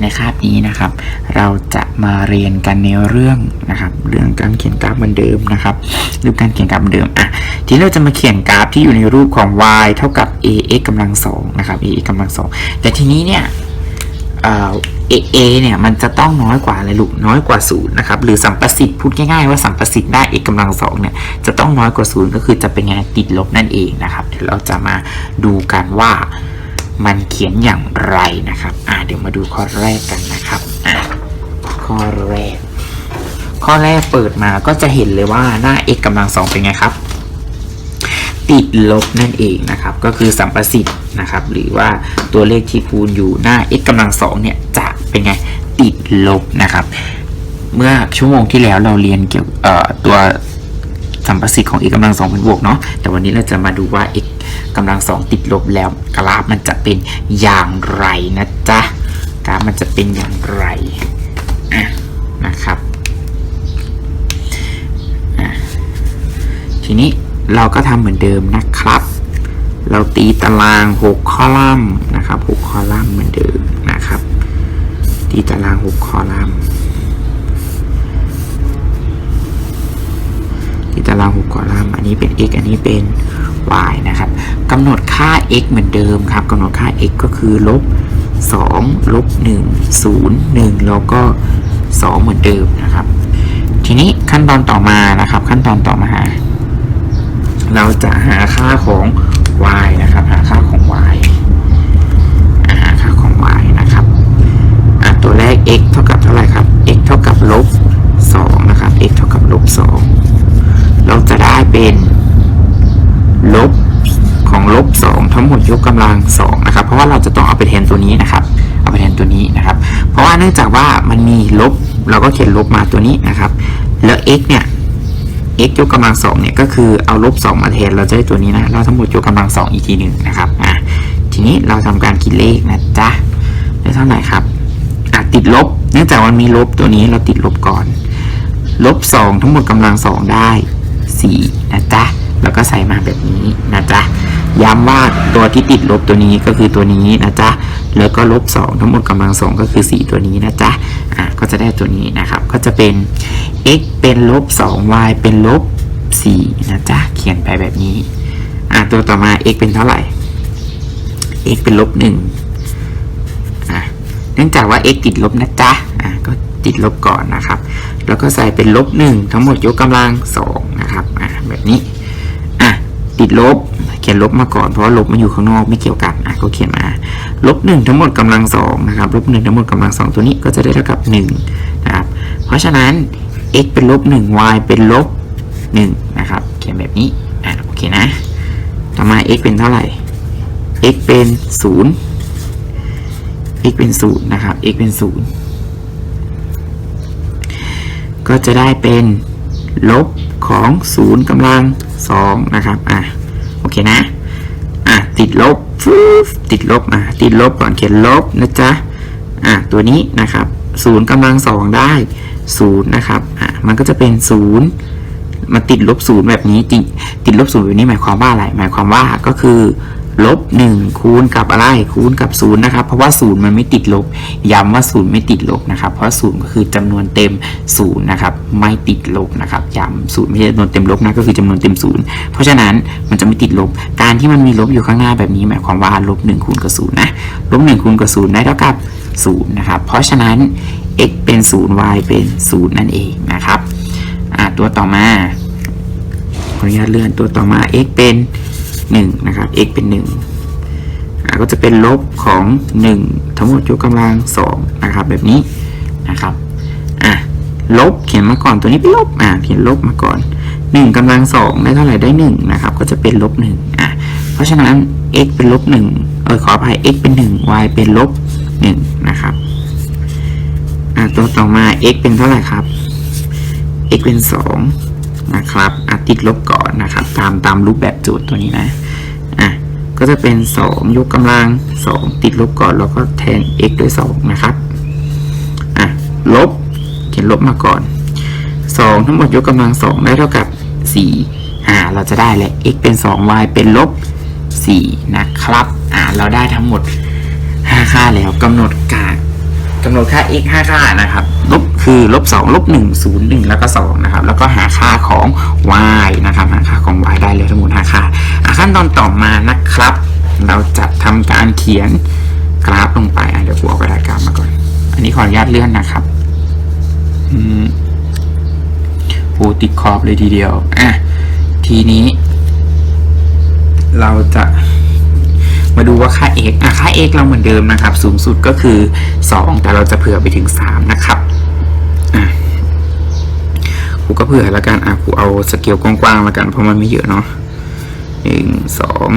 ในคาบนี้นะครับ เราจะมาเรียนกันในเรื่องนะครับ เรื่องการเขียนกราฟเหมือนเดิมนะครับรูปการเขียนกราฟเหมือนเดิมอะทีนี้เราจะมาเขียนกราฟที่อยู่ในรูปของ y เท่ากับ ax กำลังสองนะครับ ax กำลังสองแต่ทีนี้เนี่ยเอ่อ a เนี่ยมันจะต้องน้อยกว่าอะไรลูกน้อยกว่าศูนย์นะครับหรือสัมประสิทธิ์พูดง่ายๆว่าสัมประสิทธิ์ได้ x กำลังสองเนี่ยจะต้องน้อยกว่าศูนย์ก็คือจะเป็นไงติดลบนั่นเองนะครับเดี๋ยวเราจะมาดูกันว่า มันเขียนอย่างไรนะครับ อ่าเดี๋ยวมาดูข้อแรกกันนะครับ อ่าข้อแรก ข้อแรกเปิดมาก็จะเห็นเลยว่าหน้า x กำลังสองเป็นไงครับ ติดลบนั่นเองนะครับ ก็คือสัมประสิทธิ์นะครับ หรือว่าตัวเลขที่คูณอยู่หน้า x กำลังสองเนี่ยจะเป็นไง ติดลบนะครับ เมื่อชั่วโมงที่แล้วเราเรียนเกี่ยวเอ่อตัวสัมประสิทธิ์ของ x กำลังสองเป็นบวกเนาะ แต่วันนี้เราจะมาดูว่า x กำลังสองติดลบแล้วกราฟมันจะเป็นอย่างไรนะจ๊ะกราฟมันจะเป็นอย่างไรนะครับทีนี้เราก็ทำเหมือนเดิมนะครับ เราตีตาราง 6 คอลัมน์นะครับ 6 คอลัมน์เหมือนเดิมนะครับ ตีตาราง 6 คอลัมน์ รางหกคอลัมอันนี้เป็น x อันนี้เป็น y นะครับกำหนดค่า x เหมือนเดิมครับกำหนดค่า x ก็คือลบ2ลบ1 0 1 แล้วก็ 2 เหมือนเดิมนะครับ ทีนี้ขั้นตอนต่อมานะครับ ขั้นตอนต่อมา เราจะหาค่าของ y นะครับ หาค่าของ y หาค่าของ y นะครับตัวแรก x เท่ากับเท่าไหร่ครับ x เท่ากับลบ2นะครับ x เท่ากับลบ2 เราจะได้เป็นลบของลบ2ทั้งหมดยกกำลัง2นะครับ เพราะว่าเราจะต้องเอาไปแทนตัวนี้นะครับ เอาไปแทนตัวนี้นะครับ เพราะว่าเนื่องจากว่ามันมีลบเราก็เขียนลบมาตัวนี้นะครับ แล้ว x เนี่ย x ยกกำลังสองเนี่ยก็คือเอาลบ2มาแทนเราจะได้ตัวนี้นะ เราทั้งหมดยกกำลังสองอีกทีหนึ่งนะครับ อะ ทีนี้เราทำการคิดเลขนะจ๊ะได้เท่าไหร่ครับ อะติดลบ เนื่องจากมันมีลบตัวนี้เราติดลบก่อน ลบสองทั้งหมดกำลังสองได้ สี่นะจ๊ะแล้วก็ใส่มาแบบนี้นะจ๊ะย้ำว่าตัวที่ติดลบตัวนี้ก็คือตัวนี้นะจ๊ะแล้วก็ลบสองทั้งหมดกำลังสองก็คือสี่ตัวนี้นะจ๊ะอะก็จะได้ตัวนี้นะครับ ก็จะเป็น x เป็นลบสอง y เป็นลบสี่นะจ๊ะเขียนไปแบบนี้อะตัวต่อมา x เป็นเท่าไหร่ x เป็นลบหนึ่งอะเนื่องจากว่า x ติดลบนะจ๊ะอะก็ติดลบก่อนนะครับ แล้วก็ใส่เป็นลบหนึ่งทั้งหมดยกกำลัง แบบนี้อะติดลบ เขียนลบมาก่อนเพราะว่าลบมันอยู่ข้างนอกไม่เกี่ยวกันอะก็เขียนมาลบหนึ่งทั้งหมดกำลังสองนะครับลบหนึ่งทั้งหมดกำลังสองตัวนี้ก็จะได้เท่ากับหนึ่งนะครับเพราะฉะนั้น x เป็นลบหนึ่ง y เป็นลบหนึ่งนะครับ เขียนแบบนี้อะโอเคนะ ต่อมา x เป็นเท่าไหร่ x เป็นศูนย์ x เป็นศูนย์นะครับ x เป็นศูนย์ก็จะได้เป็นลบ ของศูนย์กำลังสองนะครับอะโอเคนะอะติดลบฟูฟติดลบอะติดลบก่อนเขียนลบนะจ๊ะอะตัวนี้นะครับศูนย์กำลังสองได้ศูนย์นะครับอะมันก็จะเป็นศูนย์มาติดลบศูนย์แบบนี้จริงติดลบศูนย์แบบนี้หมายความว่าอะไรหมายความว่าก็คือ ลบหนึ่งคูณกับอะไรคูณกับศูนย์นะครับเพราะว่าศูนย์มันไม่ติดลบ ย้ำว่าศูนย์ไม่ติดลบนะครับ เพราะศูนย์ก็คือจำนวนเต็มศูนย์นะครับไม่ติดลบนะครับย้ำศูนย์ไม่ใช่จำนวนเต็มลบนะก็คือจำนวนเต็มศูนย์เพราะฉะนั้นมันจะไม่ติดลบ การที่มันมีลบอยู่ข้างหน้าแบบนี้หมายความว่าลบหนึ่งคูณกับศูนย์นะลบหนึ่งคูณกับศูนย์ได้เท่ากับศูนย์นะครับเพราะฉะนั้น x เป็นศูนย์ y เป็นศูนย์นั่นเองนะครับตัวต่อมาขออนุญาตเลื่อนตัวต่อมา x เป็น 1 นะครับ x เป็น1อ่าก็จะเป็นลบของ 1 ทั้งหมดยกกำลัง2นะครับ แบบนี้นะครับอะลบเขียนมาก่อนตัวนี้เป็นลบอ่าเขียนลบมาก่อน 1กำลัง2ได้เท่าไหร่ได้1นะครับ ก็จะเป็นลบ1อะเพราะฉะนั้น x เป็นลบ1เออขออภัย x เป็น 1 y เป็นลบ1นะครับอะตัวต่อมา x เป็นเท่าไหร่ครับ x เป็น 2 นะครับอะติดลบก่อนนะครับ ตามตามรูปแบบโจทย์ตัวนี้นะอะก็จะเป็น 2 ยกกำลัง 2 ติดลบก่อนแล้วก็แทน x ด้วย 2 นะครับอะลบเขียนลบมาก่อน 2 ทั้งหมดยกกำลัง 2 ได้เท่ากับ 4 อ่า เราจะได้แหละ x เป็น 2 y เป็นลบ 4 นะครับ อ่า เราได้ทั้งหมด 5 ค่าแล้วกำหนดการกำหนดค่า x 5 ค่านะครับ ลบ คือลบ2ลบ1 0 1 แล้วก็2นะครับแล้วก็หาค่าของ y นะครับหาค่าของ y ได้เลยทั้งหมด5ค่าขั้นตอนต่อมานะครับ เราจะทำการเขียนกราฟลงไปเดี๋ยวกูเอากระดาษกราฟมาก่อน อันนี้ขออนุญาตเลื่อนนะครับอืมโอ้ติดขอบเลยทีเดียวอะทีนี้ เราจะมาดูว่าค่า x อะค่า x เราเหมือนเดิมนะครับ สูงสุดก็คือ 2 แต่เราจะเผื่อไปถึง 3 นะครับ กูก็เผื่อแล้วกันอะกูเอาสเกลกว้างๆแล้วกันเพราะมันไม่เยอะเนาะหนึ่งสอง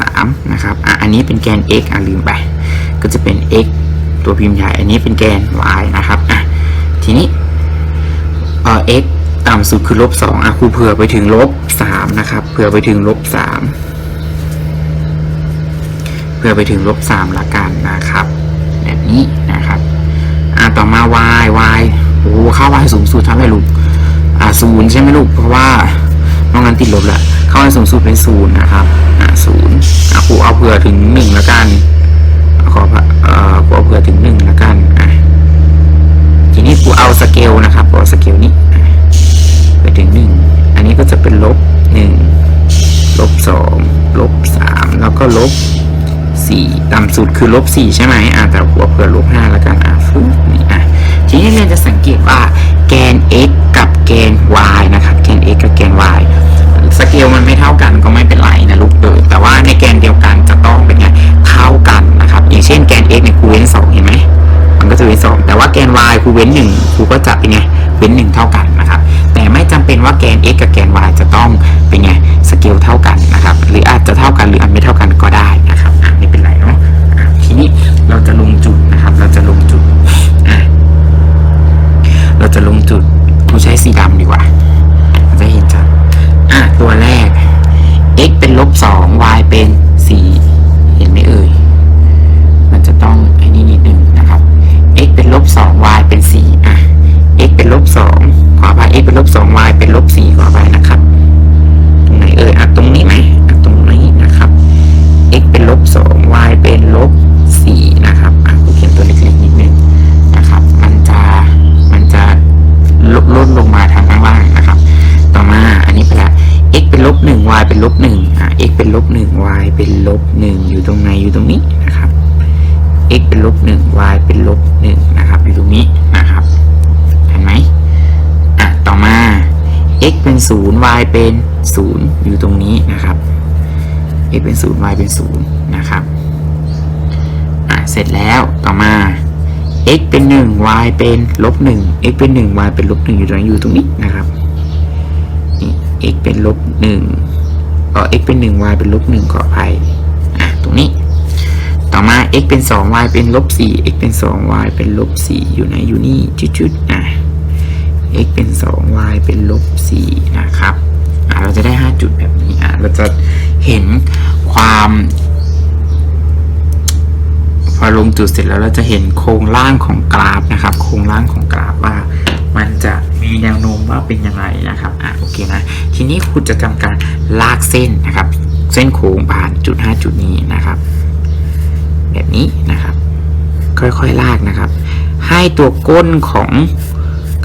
สามนะครับอะอันนี้เป็นแกน x อะลืมไป ก็จะเป็น x ตัวพิมพ์ใหญ่ อันนี้เป็นแกน y นะครับอะทีนี้เอ่อ x ต่ำสุดคือลบสองอะครูเผื่อไปถึงลบสามนะครับเผื่อไปถึงลบสามเพื่อไปถึงลบสามละกันนะครับ แบบนี้นะครับอ่าต่อมา y y โอ้โหค่า y สูงสุดเท่าไหร่ลูก ศูนย์ใช่ไหมลูก เพราะว่านอกนั้นติดลบแหละค่า y สูงสุดเป็นศูนย์นะครับอ่าศูนย์อะครูเอาเผื่อถึงหนึ่งละกันขอเอ่อครูเอาเผื่อถึงหนึ่งละกันอะทีนี้ครูเอาสเกลนะครับเอาสเกลนี้เผื่อถึงหนึ่งอันนี้ก็จะเป็นลบหนึ่งลบสองลบสามแล้วก็ลบสี่ต่ำสุดคือลบสี่ใช่ไหมอ่าแต่หัวเผื่อลบห้าแล้วกันอะฟึ๊บนี่อะทีนี้เราจะสังเกตว่าแกน x กับ แกน y นะครับแกน x กับแกน y สเกลมันไม่เท่ากันก็ไม่เป็นไรนะลูกเออแต่ว่าในแกนเดียวกันจะต้องเป็นไงเท่ากันนะครับ อย่างเช่นแกน x เนี่ยครูเว้นสองเห็นไหมมันก็จะเว้นสองแต่ว่าแกน y ครูเว้นหนึ่งครูก็จะเป็นไงเว้นหนึ่งเท่ากันนะครับ แต่ไม่จำเป็นว่าแกน x กับแกน y จะต้องเป็นไงสเกลเท่ากันนะครับ หรืออาจจะเท่ากันหรืออาจไม่เท่ากันก็ได้นะครับไม่เป็นไรเนาะทีนี้เราจะลงจุดนะครับ เราจะลงจุดอะเราจะลงจุด กูใช้สีดำดีกว่า จะเห็นชัดอะ ตัวแรก x เป็นลบสอง y เป็นสี่เห็นไหมเอ่ย มันจะต้องไอ้นี่นิดนึงนะครับ x เป็นลบสอง y เป็นสี่อะ x เป็นลบสองขออภัย x เป็นลบสอง y เป็นลบสี่ขออภัยนะครับ ตรงไหนเอ่ย อะตรง ลบหนึ่ง y เป็นลบหนึ่งอะ x เป็นลบหนึ่ง y เป็นลบหนึ่งอยู่ตรงไหนอยู่ตรงนี้นะครับ x เป็นลบหนึ่ง y เป็นลบหนึ่งนะครับ อยู่ตรงนี้นะครับ เห็นไหมอะ ต่อมา x เป็นศูนย์ y เป็นศูนย์อยู่ตรงนี้นะครับ x เป็นศูนย์ y เป็นศูนย์นะครับ อะ เสร็จแล้ว ต่อมา x เป็นหนึ่ง y เป็นลบหนึ่ง x เป็นหนึ่ง y เป็นลบหนึ่งอยู่ตรงนี้อยู่ตรงนี้นะครับ x เป็นลบหนึ่งเออ x เป็นหนึ่ง y เป็นลบหนึ่งขออภัยอะตรงนี้ ต่อมา x เป็น2 y เป็นลบ4 x เป็น2 y เป็นลบ4อยู่ไหนอยู่นี่จุดๆอะ x เป็น2 y เป็นลบ4นะครับอะเราจะได้5จุดแบบนี้อะเราจะเห็นความพอลงจุดเสร็จแล้วเราจะเห็นโครงร่างของกราฟนะครับ โครงร่างของกราฟว่า มันจะมีแนวโน้มว่าเป็นยังไงนะครับอะโอเคนะ ทีนี้คุณจะทำการลากเส้นนะครับ เส้นโค้งผ่านจุด 5 จุดนี้นะครับ แบบนี้นะครับ ค่อยๆลากนะครับ ให้ตัวก้นของ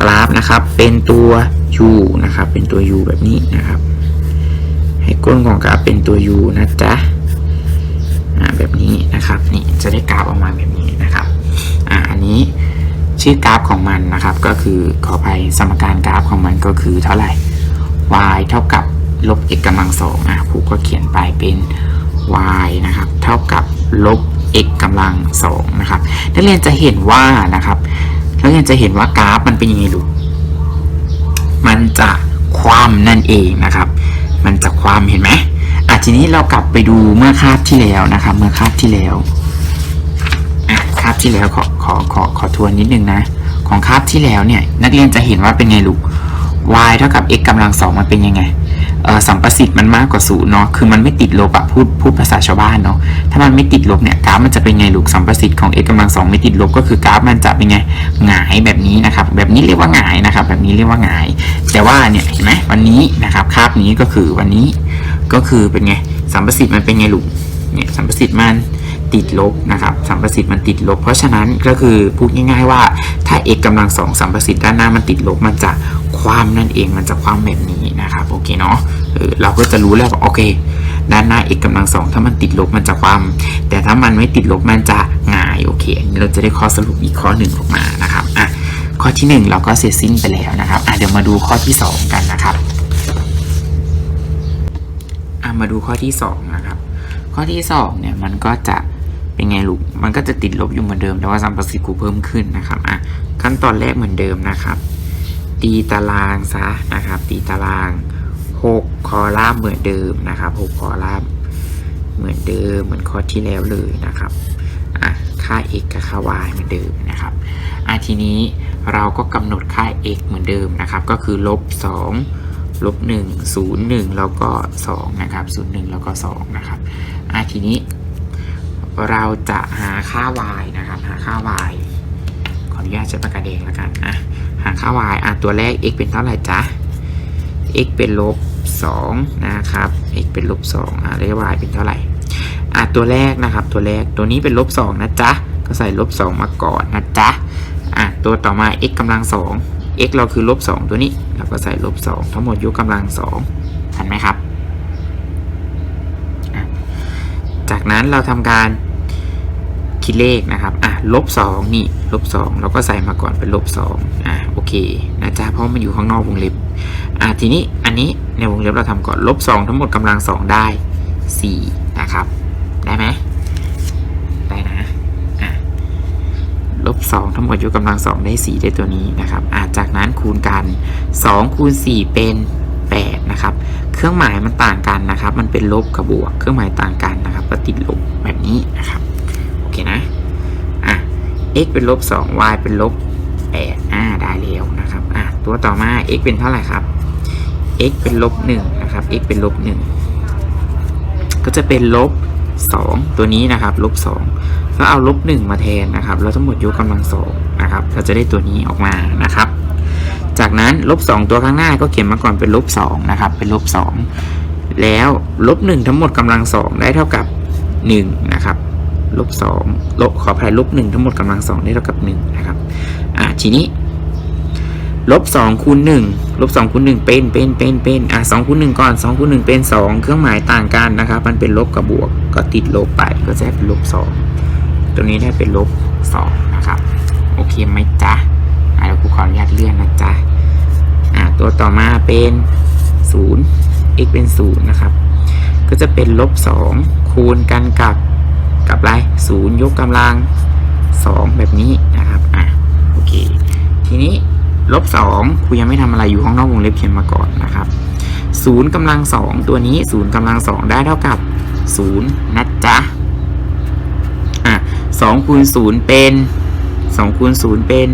กราฟนะครับ เป็นตัว u นะครับ เป็นตัว u แบบนี้นะครับ ให้ก้นของกราฟเป็นตัว u นะจ๊ะอ่าแบบนี้นะครับนี่จะได้กราฟออกมาแบบนี้นะครับอ่าอันนี้ ชื่อกราฟของมันนะครับ ก็คือขออภัยสมการกราฟของมันก็คือเท่าไหร่ y เท่ากับลบ x กำลังสองอะครูก็เขียนไปเป็น y นะครับ เท่ากับลบ x กำลังสองนะครับนักเรียนจะเห็นว่านะครับนักเรียนจะเห็นว่ากราฟมันเป็นยังไงลูกมันจะคว่ำนั่นเองนะครับ มันจะคว่ำเห็นไหมอะทีนี้เรากลับไปดูเมื่อคาบที่แล้วนะครับ เมื่อคาบที่แล้ว อะคาบที่แล้วขอขอขอขอทวนนิดนึงนะ ของคาบที่แล้วเนี่ย นักเรียนจะเห็นว่าเป็นไงลูก y เท่ากับ x กำลังสองมันเป็นยังไงเออสัมประสิทธิ์มันมากกว่าศูนย์เนาะ คือมันไม่ติดลบอะพูดพูดภาษาชาวบ้านเนาะ ถ้ามันไม่ติดลบเนี่ยกราฟมันจะเป็นไงลูกสัมประสิทธิ์ของ x กำลังสองไม่ติดลบก็คือกราฟมันจะเป็นไงหงายแบบนี้นะครับ แบบนี้เรียกว่าหงายนะครับ แบบนี้เรียกว่าหงาย แต่ว่าเนี่ยเห็นไหมวันนี้นะครับคาบนี้ก็คือวันนี้ก็คือเป็นไงสัมประสิทธิ์มันเป็นไงลูก เนี่ยสัมประสิทธิ์มัน ติดลบนะครับสัมประสิทธิ์มันติดลบ เพราะฉะนั้นก็คือพูดง่าย ๆว่า ถ้า x กำลังสองสัมประสิทธิ์ด้านหน้ามันติดลบมันจะความนั่นเองมันจะความแบบนี้นะครับโอเคเนาะเราก็จะรู้แล้วว่าโอเค ด้านหน้า x กำลังสองถ้ามันติดลบมันจะความแต่ถ้ามันไม่ติดลบมันจะหงายโอเคอันนี้เราจะได้ข้อสรุปอีกข้อหนึ่งออกมานะครับอะข้อที่หนึ่งเราก็เสร็จสิ้นไปแล้วนะครับอะเดี๋ยวมาดูข้อที่สองกันนะครับอะมาดูข้อที่สองนะครับข้อที่สองเนี่ยมันก็จะ เป็นไงลูก มันก็จะติดลบอยู่เหมือนเดิม แต่ว่าสัมประสิทธิ์กูเพิ่มขึ้นนะครับอะขั้นตอนแรกเหมือนเดิมนะครับ ตีตารางซะนะครับ ตีตาราง 6 คอลัมน์เหมือนเดิมนะครับ6คอลัมน์เหมือนเดิม เหมือนข้อที่แล้วเลยนะครับอะค่า x กับค่า y เหมือนเดิมนะครับอะทีนี้เราก็กำหนดค่า x เหมือนเดิมนะครับ ก็คือลบ 2 ลบ 1 0 1 แล้วก็ 2 นะครับ 0 1 แล้วก็ 2 นะครับอะทีนี้ เราจะหาค่า y นะครับ หาค่า y ขออนุญาตใช้ปากกาแดงแล้วกันอะหาค่า y อะตัวแรก x เป็นเท่าไหร่จ๊ะ x เป็นลบ2นะครับ x เป็นลบ2อะแล้ว y เป็นเท่าไหร่อะตัวแรกนะครับ ตัวแรกตัวนี้เป็นลบ2นะจ๊ะก็ใส่ลบ2มาก่อนนะจ๊ะอะตัวต่อมา x กำลัง 2 x เราคือลบ2ตัวนี้เราก็ใส่ลบ2ทั้งหมดยกกำลัง2ทันไหมครับ จากนั้นเราทำการ คิดเลขนะครับอะลบ2นี่ลบ2เราก็ใส่มาก่อนเป็นลบ2อะโอเคนะจ๊ะเพราะมันอยู่ข้างนอกวงเล็บอะทีนี้อันนี้ในวงเล็บเราทำก่อนลบ2ทั้งหมดกำลัง 2 ได้4นะครับได้ไหมได้นะอะลบ2ทั้งหมดยกกำลัง 2 ได้ 4 ได้ตัวนี้นะครับอะจากนั้นคูณกัน2คูณ4เป็น8นะครับเครื่องหมายมันต่างกันนะครับ มันเป็นลบกับบวก เครื่องหมายต่างกันนะครับก็ติดลบแบบนี้นะครับ นะอะ x เป็นลบ 2 y เป็นลบ8อ่าได้แล้วนะครับอะตัวต่อมา x เป็นเท่าไหร่ครับ x เป็นลบ1นะครับ x เป็นลบ1ก็จะเป็นลบ 2 ตัวนี้นะครับลบ2แล้วเอาลบ1มาแทนนะครับแล้วทั้งหมดยกกำลังสองนะครับเราจะได้ตัวนี้ออกมานะครับ จากนั้นลบ 2 ตัวข้างหน้าก็เขียนมาก่อนเป็นลบ2นะครับเป็นลบ2แล้วลบ1ทั้งหมดกำลังสองได้เท่ากับ1นะครับ ลบ2ลบขออภัยลบ1ทั้งหมดกำลังสองได้เท่ากับ1นะครับอ่าทีนี้ลบสองคูณหนึ่งลบสองคูณหนึ่งเป็นเป็นเป็นเป็นอะสองคูณหนึ่งก่อนสองคูณหนึ่งเป็นสองเครื่องหมายต่างกันนะครับ มันเป็นลบกับบวกก็ติดลบไปก็จะได้เป็นลบสองตัวนี้ได้เป็นลบสองนะครับโอเคไหมจ๊ะอะเดี๋ยวกูขออนุญาตเลื่อนนะจ๊ะอะตัวต่อมาเป็นศูนย์ x เป็นศูนย์นะครับ ก็จะเป็นลบสองคูณกันกับ กับไรศูนย์ยกกำลังสองแบบนี้นะครับอะโอเค ทีนี้ลบสองครูยังไม่ทำอะไรอยู่ข้างนอกวงเล็บเขียนมาก่อนนะครับศูนย์กำลังสองตัวนี้ศูนย์กำลังสองได้เท่ากับศูนย์นะจ๊ะอะสองคูณศูนย์เป็นสองคูณศูนย์เป็น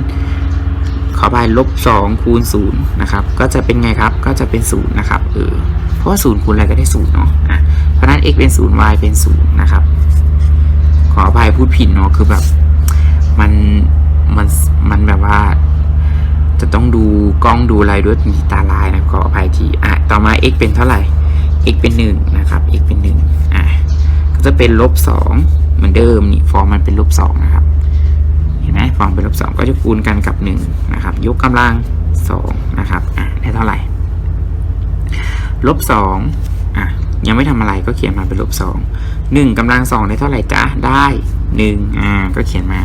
ขอไปลบสองคูณศูนย์นะครับ ก็จะเป็นไงครับก็จะเป็นศูนย์นะครับเออเพราะว่าศูนย์คูณอะไรก็ได้ศูนย์เนาะอะเพราะฉะนั้น x เป็นศูนย์ y เป็นศูนย์นะครับ ขออภัยพูดผิดเนาะคือแบบมันมันมันแบบว่า จะต้องดูกล้องดูอะไรด้วยมีตาลายนะขออภัยทีอะต่อมา x เป็นเท่าไหร่ x เป็น1นะครับ x เป็น1อะก็จะเป็นลบ2เหมือนเดิมนี่ฟอร์มมันเป็นลบ2นะครับ เห็นไหมฟอร์มเป็นลบ2ก็จะคูณกันกับ1นะครับ ยกกำลัง2นะครับอะได้เท่าไหร่ลบ2อะยังไม่ทำอะไรก็เขียนมาเป็นลบสอ 2 1กำลัง2ได้เท่าไหร่จ๊ะได้1อ่าก็เขียนมา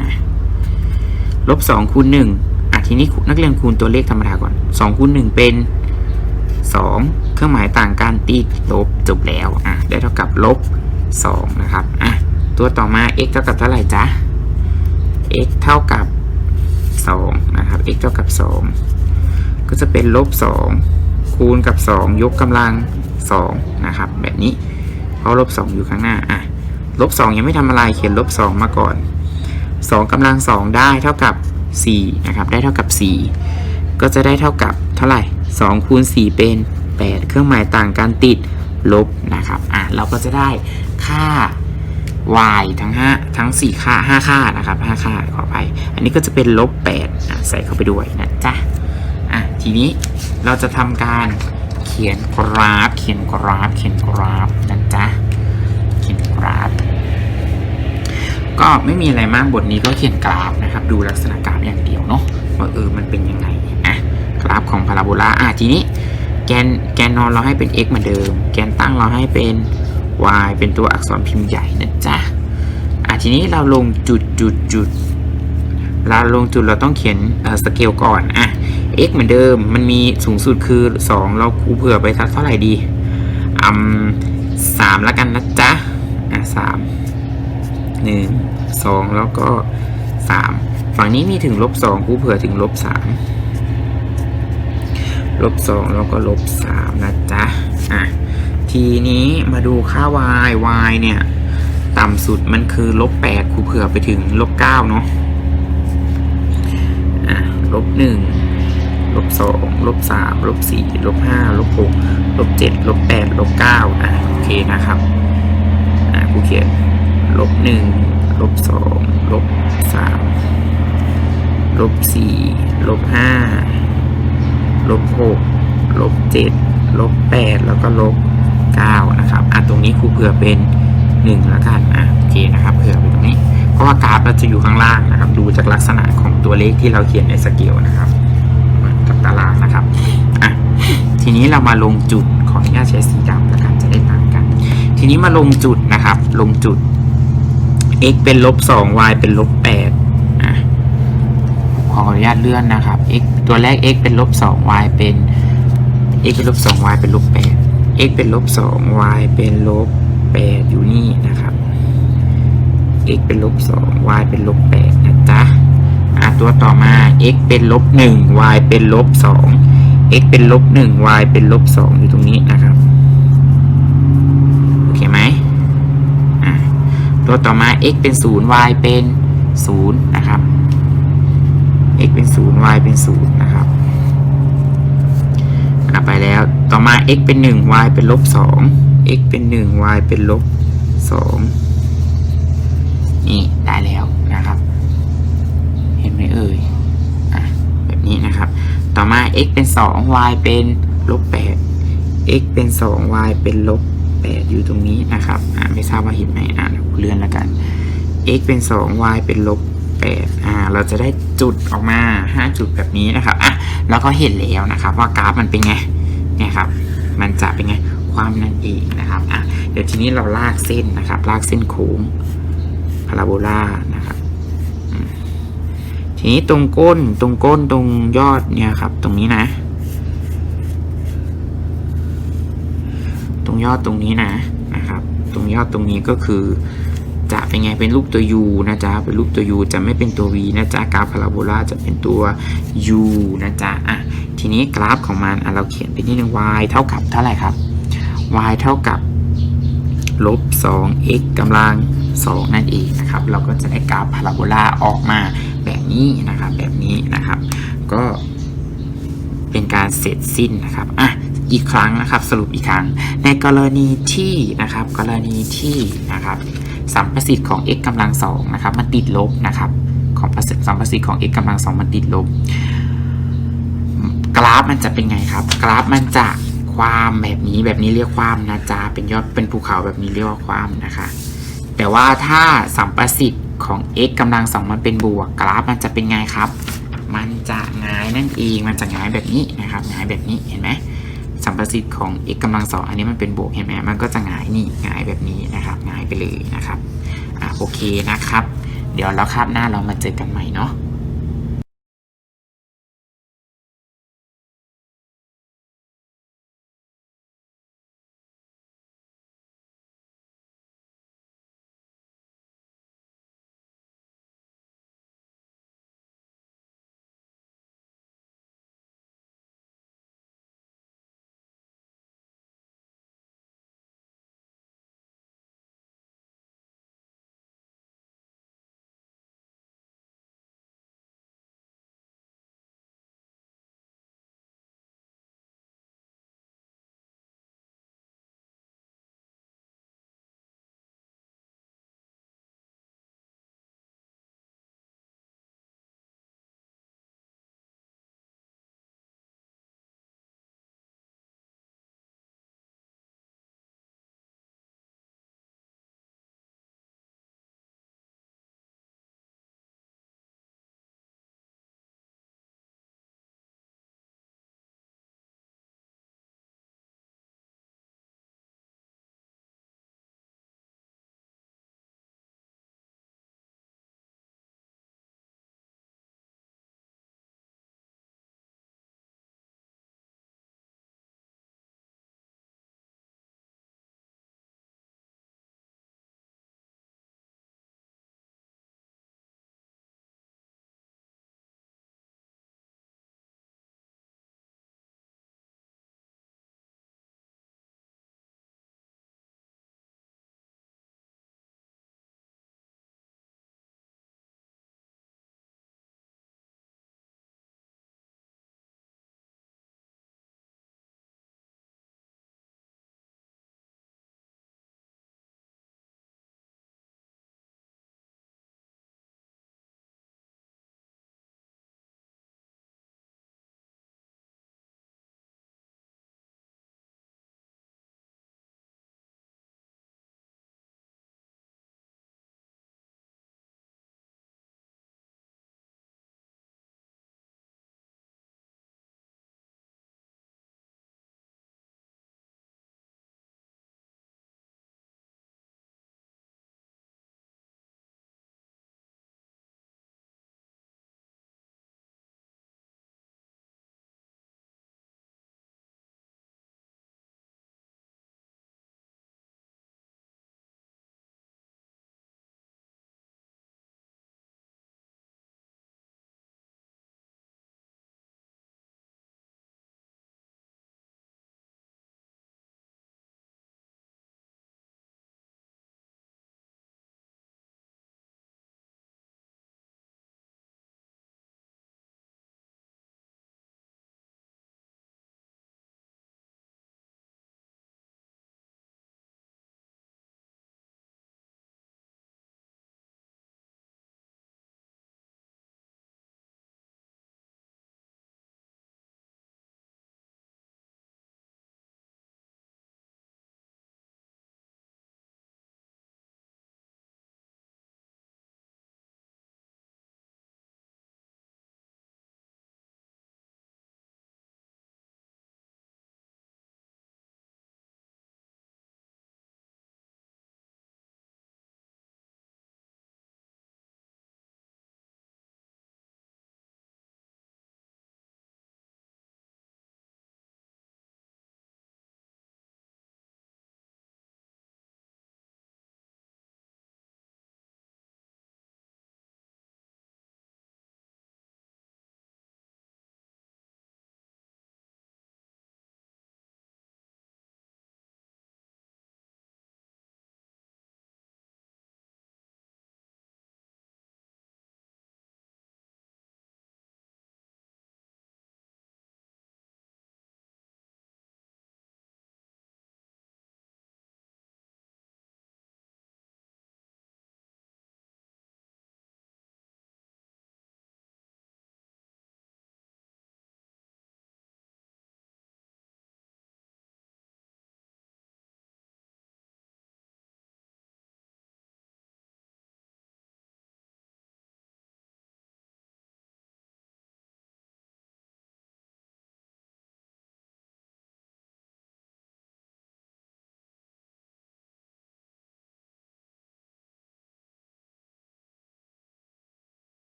ลบ2คูณ1อะทีนี้นักเรียนคูณตัวเลขธรรมดาก่อน2คูณ1เป็น2เครื่องหมายต่างกันตีลบจบแล้วอะได้เท่ากับลบ2นะครับอะตัวต่อมา x เท่ากับเท่าไหร่จ๊ะ x เท่ากับ2นะครับ x เท่ากับ2ก็จะเป็นลบ2คูณกับ2ยกกำลัง2นะครับ แบบนี้ เพราะลบ2อยู่ข้างหน้าอะลบ2ยังไม่ทำอะไรเขียนลบ2มาก่อน2กำลัง2ได้เท่ากับ4นะครับได้เท่ากับ4ก็จะได้เท่ากับเท่าไหร่2คูณ4เป็น8เครื่องหมายต่างกันติดลบนะครับอะเราก็จะได้ค่า y ทั้ง5ทั้ง 4 ค่า 5 ค่านะครับ 5 ค่าขออภัยอันนี้ก็จะเป็นลบ8ใส่เข้าไปด้วยนะจ๊ะอะทีนี้เราจะทำการ ขียนกราฟ เขียนกราฟ เขียนกราฟนะจ๊ะ เขียนกราฟ ก็ไม่มีอะไรมากบทนี้ก็เขียนกราฟนะครับ ดูลักษณะกราฟอย่างเดียวเนาะว่าเออมันเป็นยังไงอะกราฟของพาราโบลาอะทีนี้แกนแกนนอนเราให้เป็น x เหมือนเดิม แกนตั้งเราให้เป็น y เป็นตัวอักษรพิมพ์ใหญ่นะจ๊ะอะทีนี้เราลงจุดจุดจุดเราลงจุดเราต้องเขียนสเกลก่อนอะ x เหมือนเดิม มันมีสูงสุดคือ 2 เราคูเผื่อไปสักเท่าไหร่ดีอืมสามแล้วกันนะจ๊ะ อะสามหนึ่งสองแล้วก็สามฝั่งนี้มีถึงลบสองคูเผื่อถึงลบสามลบสองแล้วก็ลบสามนะจ๊ะ อะ ทีนี้มาดูค่า y y เนี่ย ต่ำสุดมันคือลบแปดคูเผื่อไปถึงลบเก้าเนาะ อะลบหนึ่ง ลบสองลบสามลบสี่ลบห้าลบหกลบเจ็ดลบแปดลบเก้าอะโอเคนะครับอะครูเขียนลบหนึ่งลบสองลบสามลบสี่ลบห้าลบหกลบเจ็ดลบแปดแล้วก็ลบเก้านะครับอะตรงนี้ครูเผื่อเป็นหนึ่งแล้วกันอะโอเคนะครับเผื่อไปตรงนี้ เพราะว่ากราฟเราจะอยู่ข้างล่างนะครับ ดูจากลักษณะของตัวเลขที่เราเขียนในสเกลนะครับตารางนะครับ อะ ทีนี้ เรามาลงจุดขออนุญาตใช้สีดำแล้วกันจะได้ต่างกัน ทีนี้มาลงจุดนะครับ ลงจุด x เป็นลบสอง y เป็นลบแปดอะขออนุญาตเลื่อนนะครับ x ตัวแรก x เป็นลบสอง y เป็น x เป็นลบสอง y เป็นลบแปด x เป็นลบสอง y เป็นลบแปดอยู่นี่นะครับ x เป็นลบสอง y เป็นลบแปดนะจ๊ะอะตัวต่อมา x เป็นลบหนึ่ง y เป็นลบสอง x เป็นลบหนึ่ง y เป็นลบสองอยู่ตรงนี้นะครับ โอเคไหมตัวต่อมา x เป็นศูนย์ y เป็นศูนย์นะครับ x เป็นศูนย์ y เป็นศูนย์นะครับอะไปแล้ว ต่อมา x เป็นหนึ่ง y เป็นลบสอง x เป็นหนึ่ง y เป็นลบสองนี่ได้แล้วนะครับ เห็นไหมเอ่ย อะ แบบนี้นะครับ ต่อมา x เป็น 2 y เป็นลบ8 x เป็น 2 y เป็นลบ8อยู่ตรงนี้นะครับอ่าไม่ทราบว่าเห็นไหมอ่านเลื่อนแล้วกัน x เป็น 2 y เป็นลบ8อ่าเราจะได้จุดออกมา 5 จุดแบบนี้นะครับอะแล้วก็เห็นแล้วนะครับ ว่ากราฟมันเป็นไงเนี่ยครับ มันจะเป็นไงความนั่นเองนะครับอะเดี๋ยวทีนี้เราลากเส้นนะครับ ลากเส้นโค้งพาราโบลานะ ทีนี้ตรงก้นตรงก้นตรงยอดเนี่ยครับ ตรงนี้นะ ตรงยอดตรงนี้นะนะครับ ตรงยอดตรงนี้ก็คือ จะเป็นไงเป็นรูปตัว U นะจ๊ะเป็นรูปตัว U จะไม่เป็นตัว V นะจ๊ะกราฟพาราโบลาจะเป็นตัว U นะจ๊ะอะทีนี้กราฟของมันอะเราเขียนไปนิดนึง y เท่ากับเท่าไหร่ครับ y เท่ากับลบ 2x กำลัง 2 นั่นเองนะครับ เราก็จะได้กราฟพาราโบลาออกมา นี้นะครับแบบนี้นะครับ ก็เป็นการเสร็จสิ้นนะครับอะอีกครั้งนะครับสรุปอีกครั้ง ในกรณีที่นะครับกรณีที่นะครับสัมประสิทธิ์ของ x กำลังสองนะครับมันติดลบนะครับของประสิทธิ์สัมประสิทธิ์ของ x กำลังสองมันติดลบ กราฟมันจะเป็นไงครับ กราฟมันจะความแบบนี้แบบนี้เรียกความนะจ๊ะเป็นยอดเป็นภูเขาแบบนี้เรียกว่าความนะคะ แต่ว่าถ้าสัมประสิทธิ์ ของ x กำลังสองมันเป็นบวกกราฟมันจะเป็นไงครับ มันจะงายนั่นเองมันจะงายแบบนี้นะครับงายแบบนี้เห็นไหมสัมประสิทธิ์ของ x กำลังสองอันนี้มันเป็นบวกเห็นไหมมันก็จะงายนี่งายแบบนี้นะครับงายไปเลยนะครับอะโอเคนะครับ เดี๋ยวเราคาบหน้าเรามาเจอกันใหม่เนาะ